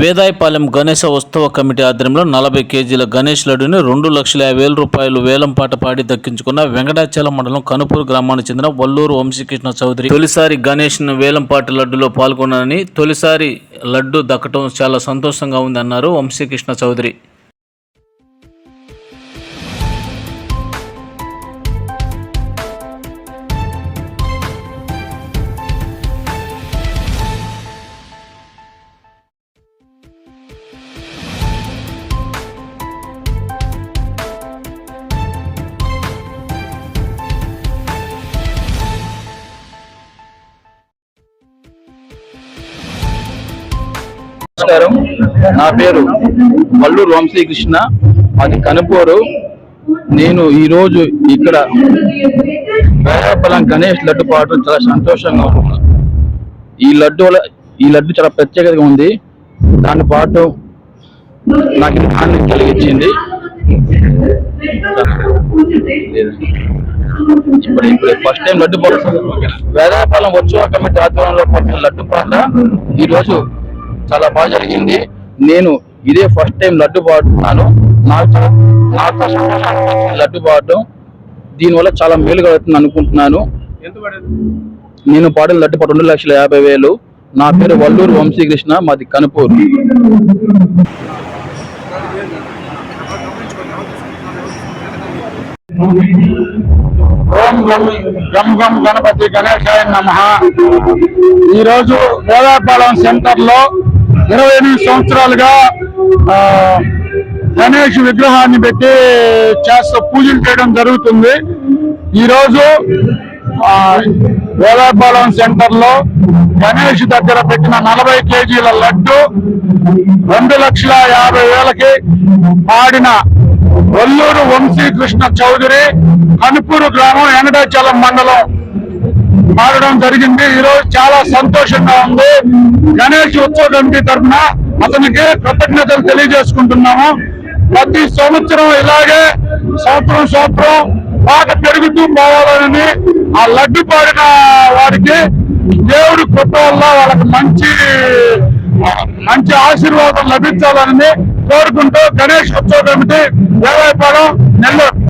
వేదాయపాలెం గణేశ ఉత్సవ కమిటీ ఆధ్వర్యంలో నలభై కేజీల గణేష్ లడ్డుని రెండు లక్షల యాభై వేల రూపాయలు వేలం పాట పాడి దక్కించుకున్న వెంకటాచలం మండలం కనుపూరు గ్రామానికి చెందిన వల్లూరు వంశీకృష్ణ చౌదరి. తొలిసారి గణేష్ వేలంపాటి లడ్డులో పాల్గొన్నానని తొలిసారి లడ్డు దక్కటం చాలా సంతోషంగా ఉంది అన్నారు వంశీకృష్ణ చౌదరి. నమస్కారం. నా పేరు వల్లూరు వంశీకృష్ణ అది కనుపూరు. నేను ఈరోజు ఇక్కడ వేరాపలం గణేష్ లడ్డు పాడటం చాలా సంతోషంగా ఉంది. ఈ లడ్డు వల్ల ఈ లడ్డు చాలా ప్రత్యేకతగా ఉంది. దాన్ని పాడటం నాకు ఆనందం కలిగించింది. ఇప్పుడు ఇప్పుడు ఫస్ట్ టైం లడ్డు పాట. వేదాపాలెం ఉత్సవ కమిటీ ఆధ్వర్యంలో పట్టిన లడ్డు పాట. ఈరోజు చాలా బాగా జరిగింది. నేను ఇదే ఫస్ట్ టైం లడ్డు పాడుతున్నాను. నాకు నాకు సంతోషంగా ఉంది లడ్డు పాడడం దీనివల్ల చాలా మేలు కలుగుతుంది అనుకుంటున్నాను. నేను పాడిన లడ్డు పాట రెండు లక్షల యాభై వేలు. నా పేరు వల్లూరు వంశీకృష్ణ మాది కనుపూరు. ఓం గం గం గణపతి గణేశాయ నమ. ఈరోజు వేదాపాలెం సెంటర్లో ఇరవై ఎనిమిది సంవత్సరాలుగా గణేష్ విగ్రహాన్ని పెట్టి చేస్తూ పూజలు చేయడం జరుగుతుంది. ఈరోజు ఆ, వేదాపాలెం సెంటర్లో గణేష్ దగ్గర పెట్టిన నలభై కేజీల లడ్డు రెండు లక్షల యాభై వేలకి పాడిన వల్లూరు వంశీకృష్ణ చౌదరి కనుపూరు గ్రామం ఎనడాచలం మండలం. మారడం జరిగింది. ఈ రోజు చాలా సంతోషంగా ఉంది. గణేష్ ఉత్సవ కమిటీ తరఫున అతనికి కృతజ్ఞతలు తెలియజేసుకుంటున్నాము. ప్రతి సంవత్సరం ఇలాగే సంవత్సరం సంవత్సరం బాగా పెరుగుతూ పోవాలని ఆ లడ్డు పాడిన వారికి దేవుడి కృప వల్ల వాళ్ళకి మంచి మంచి ఆశీర్వాదం లభించాలని కోరుకుంటూ గణేష్ ఉత్సవ కమిటీ దేవాయపాలెం నెల్లూరు.